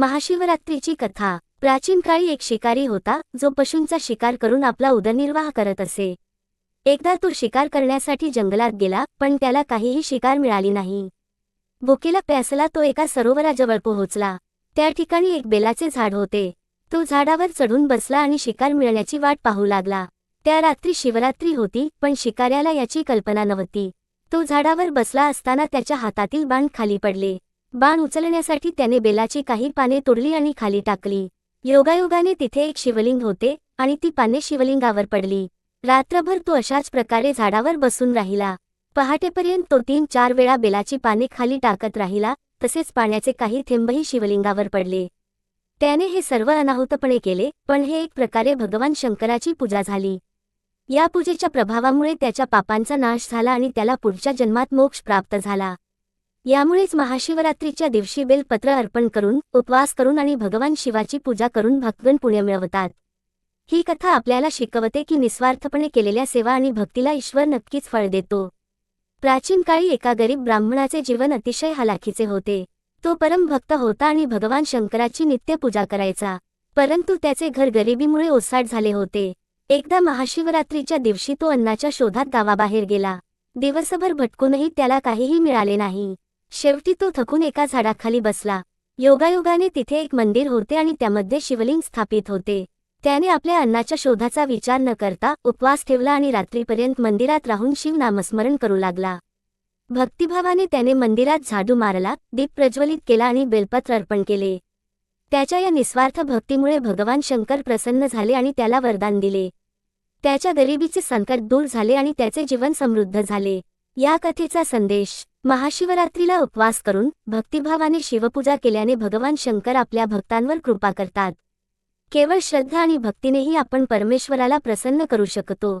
महाशिवरात्रीची कथा. प्राचीन काळी एक शिकारी होता जो पशूंचा शिकार करून आपला उदरनिर्वाह करत असे. एकदा तो शिकार करण्यासाठी जंगलात गेला पण त्याला काहीही शिकार मिळाली नाही. भुकेला प्यासला तो एका सरोवराजवळ पोहोचला. त्या ठिकाणी एक बेलाचे झाड होते. तो झाडावर चढून बसला आणि शिकार मिळण्याची वाट पाहू लागला. त्या रात्री शिवरात्री होती पण शिकाऱ्याला याची कल्पना नव्हती. तो झाडावर बसला असताना त्याच्या हातातील बाण खाली पडले. बाण उचलण्यासाठी त्याने बेलाची काही पाने तोडली आणि खाली टाकली. योगायोगाने तिथे एक शिवलिंग होते आणि ती पाने शिवलिंगावर पडली. रात्रभर तो अशाच प्रकारे झाडावर बसून राहिला. पहाटेपर्यंत तो तीन चार वेळा बेलाची पाने खाली टाकत राहिला तसेच पाण्याचे काही थेंबही शिवलिंगावर पडले. त्याने हे सर्व अनाहुतपणे केले पण हे एक प्रकारे भगवान शंकराची पूजा झाली. या पूजेच्या प्रभावामुळे त्याच्या पापांचा नाश झाला आणि त्याला पुढच्या जन्मात मोक्ष प्राप्त झाला. यामुळेच महाशिवरात्रीच्या दिवशी बेलपत्र अर्पण करून उपवास करून आणि भगवान शिवाची पूजा करून भक्तगण पुण्य मिळवतात. ही कथा आपल्याला शिकवते की निस्वार्थपणे केलेल्या सेवा आणि भक्तीला ईश्वर नक्कीच फळ देतो. प्राचीन काळी एका गरीब ब्राह्मणाचे जीवन अतिशय हलाखीचे होते. तो परम भक्त होता आणि भगवान शंकराची नित्य पूजा करायचा. परंतु त्याचे घर गरिबीमुळे ओसाट झाले होते. एकदा महाशिवरात्रीच्या दिवशी तो अन्नाच्या शोधात गावाबाहेर गेला. दिवसभर भटकूनही त्याला काहीही मिळाले नाही. शेवटी तो थकून एका झाडाखाली बसला. योगायोगाने तिथे एक मंदिर होते आणि त्यामध्ये शिवलिंग स्थापित होते. त्याने आपल्या अन्नाच्या शोधाचा विचार न करता उपवास ठेवला आणि रात्रीपर्यंत मंदिरात राहून शिव नामस्मरण करू लागला. भक्तिभावाने त्याने मंदिरात झाडू मारला दीप प्रज्वलित केला आणि बेलपत्र अर्पण केले. त्याच्या या निस्वार्थ भक्तीमुळे भगवान शंकर प्रसन्न झाले आणि त्याला वरदान दिले. त्याच्या गरिबीचे संकट दूर झाले आणि त्याचे जीवन समृद्ध झाले. या कथेचा संदेश महाशिवरात्रीला उपवास करून भक्तिभावाने शिवपूजा केल्याने भगवान शंकर आपल्या भक्तांवर कृपा करतात. केवळ श्रद्धा आणि भक्तीनेही आपण परमेश्वराला प्रसन्न करू शकतो.